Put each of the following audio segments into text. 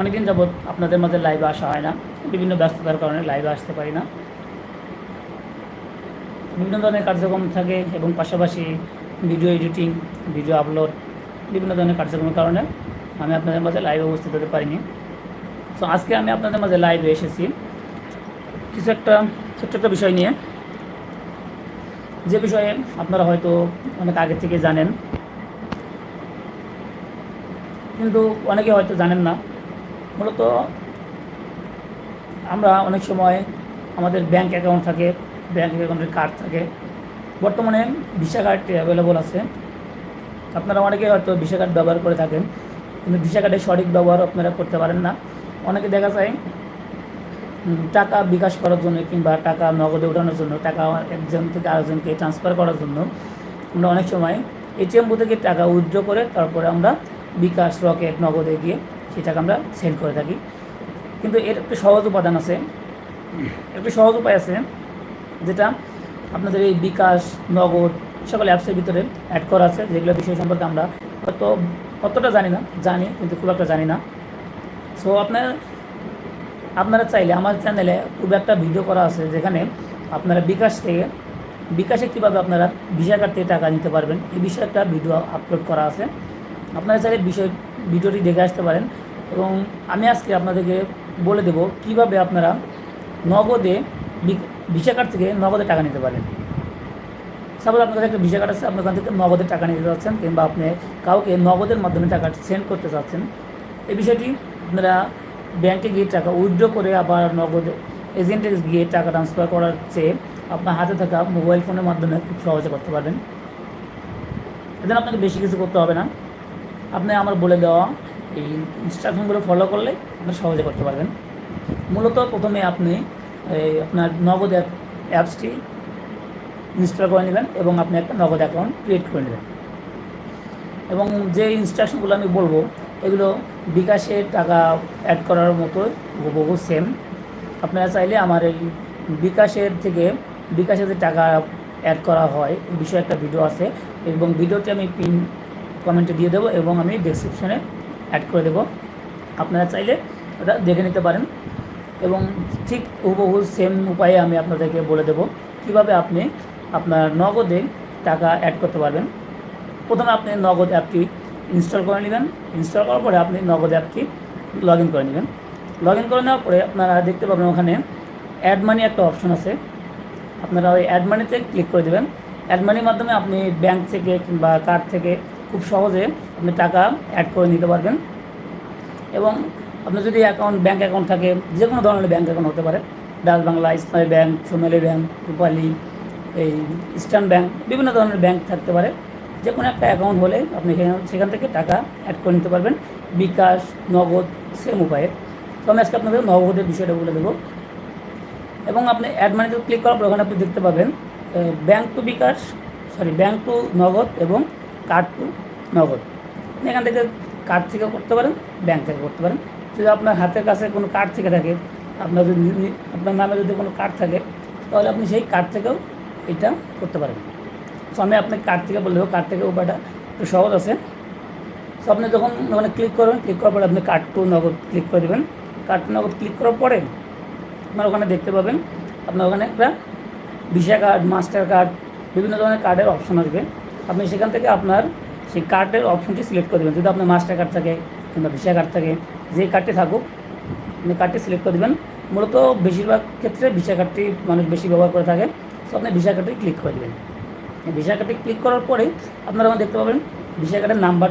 অনেকদিন যাবৎ আপনাদের মাঝে লাইভে আসা হয় না। বিভিন্ন ব্যস্ততার কারণে লাইভে আসতে পারি না। বিভিন্ন ধরনের কার্যক্রম থাকে এবং পাশাপাশি ভিডিও এডিটিং ভিডিও আপলোড বিভিন্ন ধরনের কার্যক্রমের কারণে আমি আপনাদের মাঝে লাইভে উপস্থিত হতে পারিনি। তো আজকে আমি আপনাদের মাঝে লাইভে এসেছি। কিছু একটা ছোট্ট একটা বিষয় নিয়ে। যে বিষয়ে আপনারা হয়তো অনেক আগে থেকে জানেন। কিন্তু অনেকে হয়তো জানেন না। মূলত আমরা অনেক সময় আমাদের ব্যাংক অ্যাকাউন্ট থাকে ব্যাংক অ্যাকাউন্টের কার্ড থাকে। বর্তমানে ভিসা কার্ড অ্যাভেলেবল আছে। আপনারা অনেকে হয়তো ভিসা কার্ড ব্যবহার করে থাকেন, কিন্তু ভিসা কার্ডের সঠিক ব্যবহার আপনারা করতে পারেন না। অনেকে দেখা যায় টাকা বিকাশ করার জন্য কিংবা টাকা নগদে ওঠানোর জন্য, টাকা একজন থেকে আরেকজনকে ট্রান্সফার করার জন্য আমরা অনেক সময় এটিএম বুথ থেকে টাকা উইথড্র করে তারপরে আমরা বিকাশ রকেট নগদে গিয়ে সেই টাকা আমরা সেন্ড করে থাকি। কিন্তু এর একটি সহজ উপাদান আছে। একটি সহজ উপায় আছে যেটা আপনাদের এই বিকাশ, নগদ, সকল অ্যাপসের ভিতরে অ্যাড করা আছে, যেগুলো বিষয় সম্পর্কে আমরা হয়তো অতটা জানি না, জানি কিন্তু খুব একটা জানি না। সো আপনার, আপনারা চাইলে আমার চ্যানেলে খুব একটা ভিডিও করা আছে যেখানে আপনারা বিকাশ থেকে, বিকাশে কীভাবে আপনারা ভিসা কার্ড থেকে টাকা নিতে পারবেন, এই বিষয়ে একটা ভিডিও আপলোড করা আছে। আপনারা চাইলে বিষয় ভিডিওটি দেখে আসতে পারেন। এবং আমি আজকে আপনাদেরকে বলে দেব কীভাবে আপনারা নগদে ভিসা কার্ড থেকে নগদে টাকা নিতে পারেন। সাপোজ আপনার কাছে একটা ভিসা কার্ড আছে, আপনার ওখান থেকে নগদে টাকা নিতে চাচ্ছেন কিংবা আপনি কাউকে নগদের মাধ্যমে টাকা সেন্ড করতে চাচ্ছেন, এই বিষয়টি আপনারা ব্যাংকে গিয়ে টাকা উইথড্র করে আবার নগদ এজেন্টে গিয়ে টাকা ট্রান্সফার করার চেয়ে আপনার হাতে থাকা মোবাইল ফোনের মাধ্যমে খুব সহজে করতে পারবেন। এজন্য আপনাকে বেশি কিছু করতে হবে না। আপনি আমার বলে দেওয়া এই ইনস্ট্রাকশনগুলো ফলো করলে আপনি সহজে করতে পারবেন। মূলত প্রথমে আপনি আপনার নগদ অ্যাপ অ্যাপসটি ইনস্টল করে নেবেন এবং আপনি একটা নগদ অ্যাকাউন্ট ক্রিয়েট করে নেবেন। এবং যে ইনস্ট্রাকশনগুলো আমি বলব, এগুলো বিকাশে টাকা অ্যাড করার মতো বহু সেম আপনারা চাইলে আমার এই বিকাশের থেকে, বিকাশে যে টাকা অ্যাড করা হয় এই বিষয়ে একটা ভিডিও আছে। এবং ভিডিওটি আমি পিন কমেন্টে দিয়ে দেবো এবং আমি ডেসক্রিপশনে অ্যাড করে দেবো। আপনারা চাইলে ওটা দেখে নিতে পারেন এবং ঠিক হুবহু সেম উপায়ে আমি আপনাদেরকে বলে দেবো কীভাবে আপনি আপনার নগদে টাকা অ্যাড করতে পারবেন। প্রথমে আপনি নগদ অ্যাপটি ইনস্টল করে নেবেন। ইনস্টল করার পরে আপনি নগদ অ্যাপটি লগ ইন করে নেবেন। লগ ইন করে নেওয়ার পরে আপনারা দেখতে পাবেন ওখানে অ্যাড মানি একটা অপশন আছে। আপনারা ওই অ্যাড মানিতে ক্লিক করে দেবেন। অ্যাড মানির মাধ্যমে আপনি ব্যাংক থেকে কিংবা কার্ড থেকে খুব সহজে আপনি টাকা অ্যাড করে নিতে পারবেন। এবং আপনার যদি অ্যাকাউন্ট ব্যাঙ্ক অ্যাকাউন্ট থাকে, যে কোনো ধরনের ব্যাঙ্ক অ্যাকাউন্ট হতে পারে। ডাচ বাংলা ইসলামী ব্যাংক, সোনালী ব্যাঙ্ক রূপালী, এই ইস্টার্ন ব্যাঙ্ক বিভিন্ন ধরনের ব্যাঙ্ক থাকতে পারে। যে কোনো একটা অ্যাকাউন্ট হলে আপনি সেখান থেকে টাকা অ্যাড করে নিতে পারবেন। বিকাশ, নগদ সেম উপায়ে। তো আমি আজকে আপনাদের নগদের বিষয়টা বলে দেবো। এবং আপনি অ্যাড মানিতে ক্লিক করার পর ওখানে আপনি দেখতে পাবেন bank to bKash sorry bank to Nagad এবং কার্ড টু নগদ এখান থেকে কার্ড থেকে করতে পারেন ব্যাংক থেকে করতে পারেন যদি আপনার হাতের কাছে কোনো কার্ড থেকে থাকে, আপনার যদি আপনার নামে যদি কোনো কার্ড থাকে, তাহলে আপনি সেই কার্ড থেকেও এটা করতে পারেন। সো আমি আপনাকে কার্ড থেকে বলে দেবো কার্ড থেকে উপায়টা একটু সহজ আছে। সো আপনি যখন ওখানে ক্লিক করবেন, ক্লিক করার পরে আপনি কার্ড টু নগদ ক্লিক করে দেবেন। কার্ড টু নগদ ক্লিক করার পরে আপনার ওখানে দেখতে পাবেন, আপনার ওখানে একটা ভিসা কার্ড, মাস্টার কার্ড, বিভিন্ন ধরনের কার্ডের অপশন আসবে। আপনি সেখান থেকে আপনার সেই কার্ডের অপশনটি সিলেক্ট করে দেবেন। যদি আপনার মাস্টার কার্ড থাকে কিংবা ভিসা কার্ড থাকে, যে কার্ডটি থাকুক, আপনি কার্ডটি সিলেক্ট করে দেবেন। মূলত বেশিরভাগ ক্ষেত্রে ভিসা কার্ডটি মানুষ বেশি ব্যবহার করে থাকে। সো আপনি ভিসা কার্ডটি ক্লিক করে দেবেন। ভিসা কার্ডটি ক্লিক করার পরে আপনারা ওখানে দেখতে পাবেন ভিসা কার্ডের নাম্বার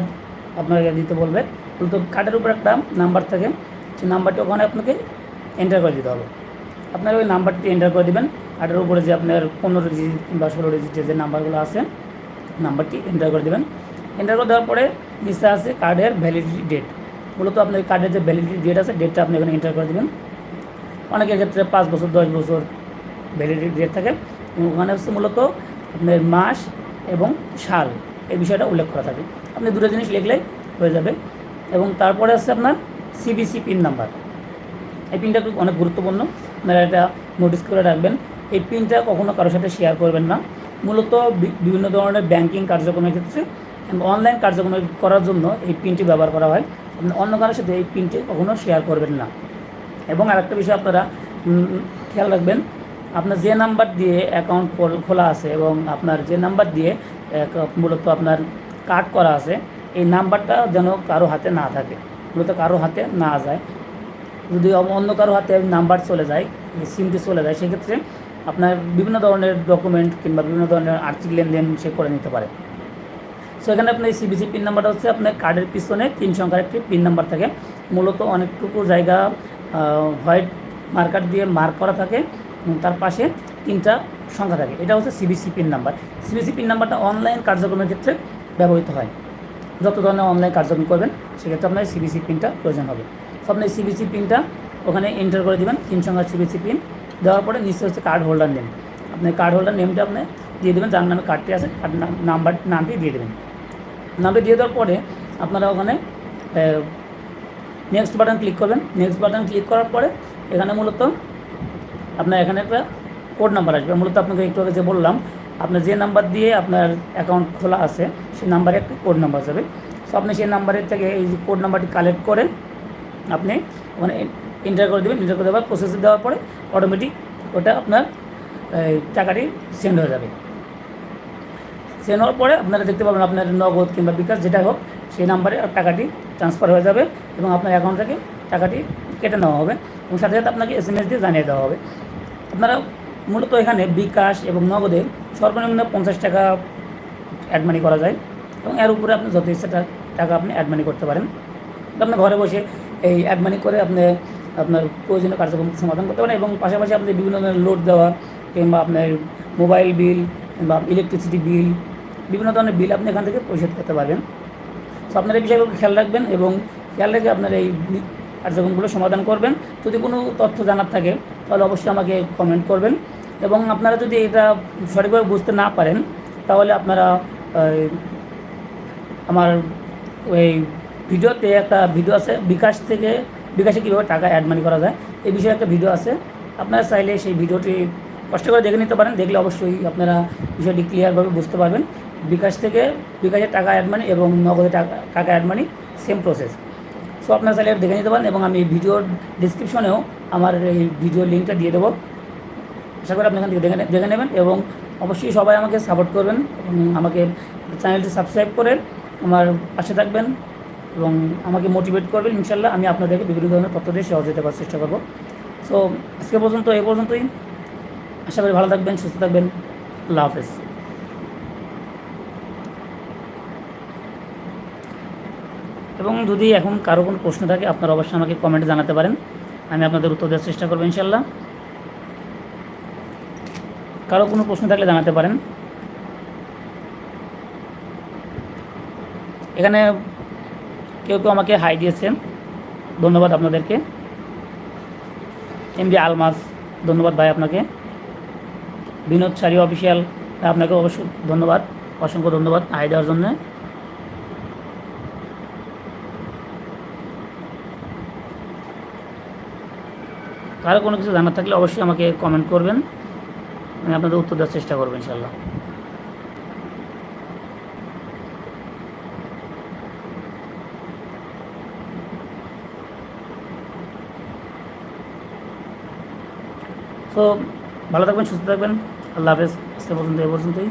আপনাকে দিতে বলবে। কিন্তু কার্ডের উপর একটা নাম্বার থাকে, সেই নাম্বারটি ওখানে আপনাকে এন্টার করে দিতে হবে। আপনার ওই নাম্বারটি এন্টার করে দেবেন। কার্ডের উপরে যে আপনার পনেরো ডিজিট কিংবা ষোলো ডিজিটের যে নাম্বারগুলো আছে নাম্বারটি এন্টার করে দেবেন। এন্টার করে দেওয়ার পরে নিচে আছে কার্ডের ভ্যালিডিটি ডেট মূলত আপনার কার্ডের যে ভ্যালিডিটি ডেট আছে ডেটটা আপনি এখানে এন্টার করে দেবেন। অনেকের ক্ষেত্রে পাঁচ বছর, দশ বছর ভ্যালিডিটি ডেট থাকে। ওখানে হচ্ছে মূলত আপনার মাস এবং সাল এই বিষয়টা উল্লেখ করা থাকে। আপনি দুটো জিনিস লিখলেই হয়ে যাবে। এবং তারপরে আছে আপনার সিবিসি পিন নাম্বার এই পিনটা অনেক গুরুত্বপূর্ণ। আপনারা এটা নোটিস করে রাখবেন। এই পিনটা কখনো কারোর সাথে শেয়ার করবেন না। মূলত বিভিন্ন ধরনের ব্যাংকিং কার্যক্রমের ক্ষেত্রে অনলাইন কার্যক্রম করার জন্য এই পিনটি ব্যবহার করা হয়। আপনি অন্য কারোর সাথে এই পিনটি কখনো শেয়ার করবেন না। এবং আরেকটা বিষয় আপনারা খেয়াল রাখবেন, আপনার যে নাম্বার দিয়ে অ্যাকাউন্ট খোলা আছে এবং আপনার যে নাম্বার দিয়ে মূলত আপনার কার্ড করা আছে, এই নাম্বারটা যেন কারও হাতে না থাকে, মূলত কারও হাতে না যায়। যদি অন্য কারও হাতে নাম্বার চলে যায় সিমটি চলে যায়, সেক্ষেত্রে আপনার বিভিন্ন ধরনের ডকুমেন্ট কিংবা বিভিন্ন ধরনের আর্থিক লেনদেন সে করে নিতে পারে। সো এখানে আপনার এই সিবিসি পিন নাম্বারটা হচ্ছে আপনার কার্ডের পিছনে তিন সংখ্যার একটি পিন নাম্বার থাকে। মূলত অনেকটুকু জায়গা হোয়াইট মার্কার দিয়ে মার্ক করা থাকে। তার পাশে তিনটা সংখ্যা থাকে। এটা হচ্ছে CBC PIN number CBC PIN নাম্বারটা অনলাইন কার্যক্রমের ক্ষেত্রে ব্যবহৃত হয়। যত ধরনের অনলাইন কার্যক্রম করবেন, সেক্ষেত্রে আপনার সিবিসি পিনটা প্রয়োজন হবে। সো আপনি সিবিসি পিনটা ওখানে এন্টার করে দেবেন। তিন সংখ্যার সিবিসি পিন দেওয়ার পরে নিশ্চয় হচ্ছে কার্ড হোল্ডার নেম আপনি কার্ড হোল্ডার নেমটা আপনি দিয়ে দেবেন, যার নামে কার্ডটি আছে কার্ড নাম্বার নামটি দিয়ে দেবেন। নামটি দিয়ে দেওয়ার পরে আপনারা ওখানে নেক্সট বাটন ক্লিক করবেন। নেক্সট বাটন ক্লিক করার পরে এখানে মূলত আপনার এখানে একটা কোড নাম্বার আসবে। মূলত আপনাকে একটু আগে যে বললাম আপনার যে নাম্বার দিয়ে আপনার অ্যাকাউন্ট খোলা আছে, সেই নাম্বারে একটা কোড নাম্বার যাবে সো আপনি সেই নাম্বারের থেকে এই কোড নাম্বারটি কালেক্ট করে আপনি ওখানে এন্টার করে দেবেন এন্টার করে দেওয়ার প্রসেসে দেওয়ার পরে অটোমেটিক ওটা আপনার টাকাটি সেন্ড হয়ে যাবে। সেন্ড হওয়ার পরে আপনারা দেখতে পাবেন আপনার নগদ কিংবা বিকাশ যেটাই হোক, সেই নাম্বারে টাকাটি ট্রান্সফার হয়ে যাবে এবং আপনার অ্যাকাউন্ট থেকে টাকাটি কেটে নেওয়া হবে এবং সাথে সাথে আপনাকে এস এম এস দিয়ে জানিয়ে দেওয়া হবে। আপনারা মূলত এখানে বিকাশ এবং নগদে সর্বনিম্ন পঞ্চাশ টাকা অ্যাড মানি করা যায় এবং এর উপরে আপনি ইচ্ছা টাকা আপনি অ্যাড মানি করতে পারেন। আপনি ঘরে বসে এই অ্যাড মানি করে আপনি আপনার প্রয়োজনীয় কার্যক্রম সমাধান করতে পারেন এবং পাশাপাশি আপনি বিভিন্ন ধরনের লোড দেওয়া কিংবা আপনার মোবাইল বিল কিংবা ইলেকট্রিসিটি বিল বিভিন্ন ধরনের বিল আপনি এখান থেকে পরিশোধ করতে পারবেন। সো আপনার এই বিষয়গুলো খেয়াল রাখবেন এবং খেয়াল রেখে আপনার এই কার্যক্রমগুলো সমাধান করবেন। যদি কোনো তথ্য জানার থাকে, তাহলে অবশ্যই আমাকে কমেন্ট করবেন। এবং আপনারা যদি এটা সঠিকভাবে বুঝতে না পারেন, তাহলে আপনারা আমার ওই ভিডিওতে একটা ভিডিও আছে, বিকাশ থেকে বিকাশে কীভাবে টাকা অ্যাড মানি করা যায়, এই বিষয়ে একটা ভিডিও আছে। আপনারা চাইলে সেই ভিডিওটি কষ্ট করে দেখে নিতে পারেন, দেখলে অবশ্যই আপনারা বিষয়টি ক্লিয়ারভাবে বুঝতে পারবেন। বিকাশ থেকে বিকাশের টাকা অ্যাড মানি এবং নগদে টাকা টাকা add money same process so আপনারা চাইলে দেখে নিতে পারেন এবং আমি ভিডিওর ডিসক্রিপশনেও আমার এই ভিডিও লিঙ্কটা দিয়ে দেবো। আশা করি আপনি এখান থেকে দেখে দেখে নেবেন এবং অবশ্যই সবাই আমাকে সাপোর্ট করবেন আমাকে চ্যানেলটি সাবস্ক্রাইব করে আমার পাশে থাকবেন। এবং আমাকে মোটিভেট করবেন, ইনশাল্লাহ আমি আপনাদেরকে বিভিন্ন ধরনের তথ্য দিয়ে সহযোগিতা করার চেষ্টা করব। সো আজকে পর্যন্ত এই পর্যন্তই। আশা করি ভালো থাকবেন, সুস্থ থাকবেন। আল্লাহ হাফেজ। এবং যদি এখন কারও কোনো প্রশ্ন থাকে, আপনারা অবশ্যই আমাকে কমেন্টে জানাতে পারেন। আমি আপনাদের উত্তর দেওয়ার চেষ্টা করব, ইনশাল্লাহ। কারও কোনো প্রশ্ন থাকলে জানাতে পারেন। এখানে কেউ কেউ আমাকে হাই দিয়েছেন। ধন্যবাদ আপনাদেরকে। এমডি আলমাস, ধন্যবাদ ভাই আপনাকে। বিনোদ সারি অফিসিয়াল আপনাকে অবশ্যই ধন্যবাদ, অসংখ্য ধন্যবাদ হাই দেওয়ার জন্যে। কারও কোনো কিছু জানার থাকলে অবশ্যই আমাকে কমেন্ট করবেন, আমি আপনাদের উত্তর দেওয়ার চেষ্টা করব ইনশাল্লাহ। সো ভালো থাকবেন সুস্থ থাকবেন। আল্লাহ হাফেজ। আজকে পর্যন্ত এ পর্যন্তই।